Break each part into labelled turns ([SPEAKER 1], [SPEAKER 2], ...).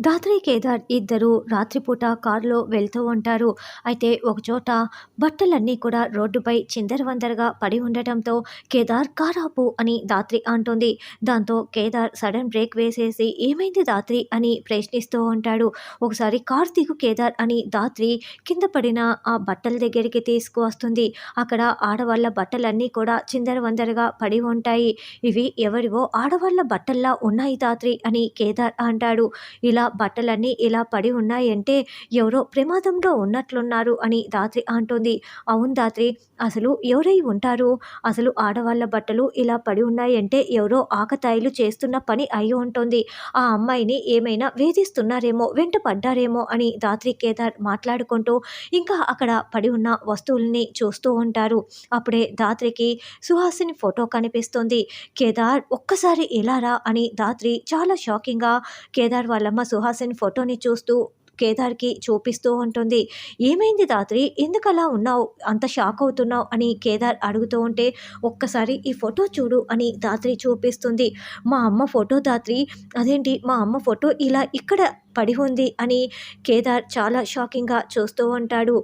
[SPEAKER 1] రాత్రి కేదార్ ఇద్దరు రాత్రిపూట కారులో వెళ్తూ ఉంటారు. అయితే ఒకచోట బట్టలన్నీ కూడా రోడ్డుపై చిందరవందరగా పడి ఉండటంతో కేదార్ కారాపు అని దాత్రి అంటుంది. దాంతో కేదార్ సడన్ బ్రేక్ వేసేసి ఏమైంది దాత్రి అని ప్రశ్నిస్తూ ఉంటాడు. ఒకసారి కార్ దిగు కేదార్ అని దాత్రి కింద పడిన ఆ బట్టల దగ్గరికి తీసుకువస్తుంది. అక్కడ ఆడవాళ్ళ బట్టలన్నీ కూడా చిందరవందరగా పడి ఉంటాయి. ఇవి ఎవరివో ఆడవాళ్ళ బట్టల్లా ఉన్నాయి దాత్రి అని కేదార్ అంటాడు. ఇలా బట్టలన్నీ ఇలా పడి ఉన్నాయంటే ఎవరో ప్రమాదంలో ఉన్నట్లున్నారు అని దాత్రి అంటుంది. అవును దాత్రి అసలు ఎవరై ఉంటారు? అసలు ఆడవాళ్ళ బట్టలు ఇలా పడి ఉన్నాయంటే ఎవరో ఆకతాయిలు చేస్తున్న పని అయి ఉంటుంది. ఆ అమ్మాయిని ఏమైనా వేధిస్తున్నారేమో వెంట పడ్డారేమో అని దాత్రి కేదార్ మాట్లాడుకుంటూ ఇంకా అక్కడ పడి ఉన్న వస్తువుల్ని చూస్తూ ఉంటారు. అప్పుడే దాత్రికి సుహాసిని ఫోటో కనిపిస్తుంది. కేదార్ ఒక్కసారి ఎలారా అని దాత్రి చాలా షాకింగ్గా కేదార్ వాళ్ళమ్మ సుహాసిన్ ఫోటోని చూస్తూ కేదార్కి చూపిస్తూ ఉంటుంది. ఏమైంది దాత్రి? ఎందుకు అలా ఉన్నావు? అంత షాక్ అవుతున్నావు? అని కేదార్ అడుగుతూ ఉంటే ఒక్కసారి ఈ ఫోటో చూడు అని దాత్రి చూపిస్తుంది. మా అమ్మ ఫోటో దాత్రి అదేంటి? మా అమ్మ ఫోటో ఇలా ఇక్కడ పడి ఉంది అని కేదార్ చాలా షాకింగ్గా చూస్తూ ఉంటాడు.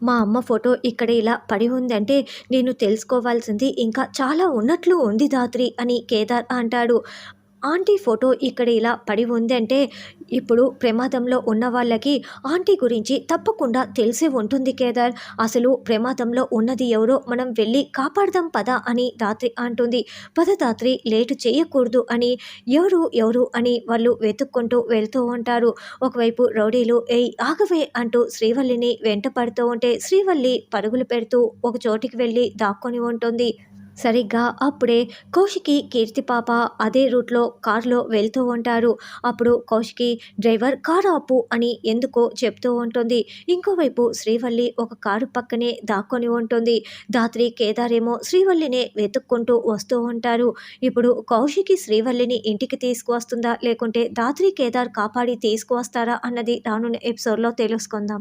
[SPEAKER 1] మా అమ్మ ఫోటో ఇక్కడ ఇలా పడి ఉందంటే నేను తెలుసుకోవాల్సింది ఇంకా చాలా ఉన్నట్లు ఉంది దాత్రి అని కేదార్ అంటాడు. ఆంటీ ఫోటో ఇక్కడ ఇలా పడి ఉందంటే ఇప్పుడు ప్రమాదంలో ఉన్న వాళ్ళకి ఆంటీ గురించి తప్పకుండా తెలిసి ఉంటుంది కేదార్. అసలు ప్రమాదంలో ఉన్నది ఎవరో మనం వెళ్ళి కాపాడదాం పద అని దాత్రి అంటుంది. పద దాత్రి లేటు చేయకూడదు అని ఎవరు ఎవరు అని వాళ్ళు వెతుక్కుంటూ వెళ్తూ ఉంటారు. ఒకవైపు రౌడీలు ఏయ్ ఆగవే అంటూ శ్రీవల్లిని వెంట పడుతూ ఉంటే శ్రీవల్లి పరుగులు పెడుతూ ఒక చోటికి వెళ్ళి దాక్కొని ఉంటుంది. సరిగ్గా అప్పుడే కౌశికి కీర్తి పాప అదే రూట్లో కారులో వెళ్తూ ఉంటారు. అప్పుడు కౌశికి డ్రైవర్ కారు ఆపు అని ఎందుకో చెప్తూ ఉంటుంది. ఇంకోవైపు శ్రీవల్లి ఒక కారు పక్కనే దాక్కొని ఉంటుంది. దాత్రి కేదారేమో శ్రీవల్లినే వెతుక్కుంటూ వస్తూ ఉంటారు. ఇప్పుడు కౌశికి శ్రీవల్లిని ఇంటికి తీసుకువస్తుందా? లేకుంటే దాత్రి కేదార్ కాపాడి తీసుకువస్తారా? అన్నది రానున్న ఎపిసోడ్లో తెలుసుకుందాం.